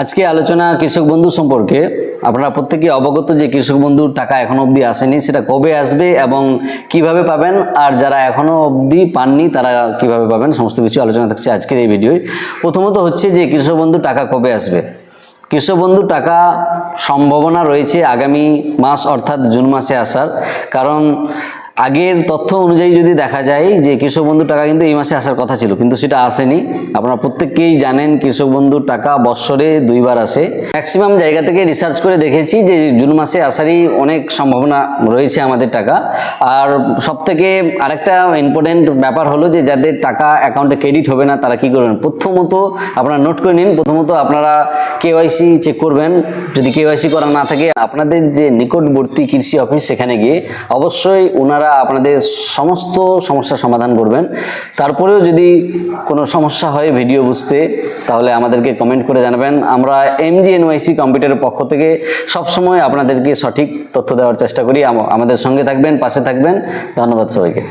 আজকে আলোচনা কৃষক বন্ধু সম্পর্কে। আপনারা প্রত্যেকে অবগত যে কৃষক বন্ধুর টাকা এখনও অবধি আসেনি, সেটা কবে আসবে এবং কীভাবে পাবেন? আর যারা এখনও অবধি পাননি, তারা কীভাবে পাবেন? সমস্ত কিছু আলোচনা থাকছে আজকের এই ভিডিওয়। প্রথমত হচ্ছে যে কৃষক বন্ধু টাকা কবে আসবে? কৃষক বন্ধু টাকা সম্ভাবনা রয়েছে আগামী মাস অর্থাৎ জুন মাসে আসার। কারণ আগের তথ্য অনুযায়ী যদি দেখা যায় যে কৃষক বন্ধুর টাকা কিন্তু এই মাসে আসার কথা ছিল, কিন্তু সেটা আসেনি। আপনারা প্রত্যেককেই জানেন কৃষক বন্ধুর টাকা বৎসরে দুইবার আসে। ম্যাক্সিমাম জায়গা থেকে রিসার্চ করে দেখেছি যে জুন মাসে আসারই অনেক সম্ভাবনা রয়েছে আমাদের টাকা। আর সব থেকে আরেকটা ইম্পর্টেন্ট ব্যাপার হলো যে যাদের টাকা অ্যাকাউন্টে ক্রেডিট হবে না, তারা কি করবেন? প্রথমত আপনারা নোট করে নিন, প্রথমত আপনারা কেওয়াইসি চেক করবেন। যদি কেওয়াইসি করা না থাকে, আপনাদের যে নিকটবর্তী কৃষি অফিস সেখানে গিয়ে অবশ্যই ওনারা আপনাদের সমস্ত সমস্যা সমাধান করবেন। তারপরেও যদি কোনো সমস্যা হয় ভিডিও বুঝতে, তাহলে আমাদেরকে কমেন্ট করে জানাবেন। আমরা এম জি এনওয়াইসি কম্পিউটারের পক্ষ থেকে সবসময় আপনাদেরকে সঠিক তথ্য দেওয়ার চেষ্টা করি। আমাদের সঙ্গে থাকবেন, পাশে থাকবেন। ধন্যবাদ সবাইকে।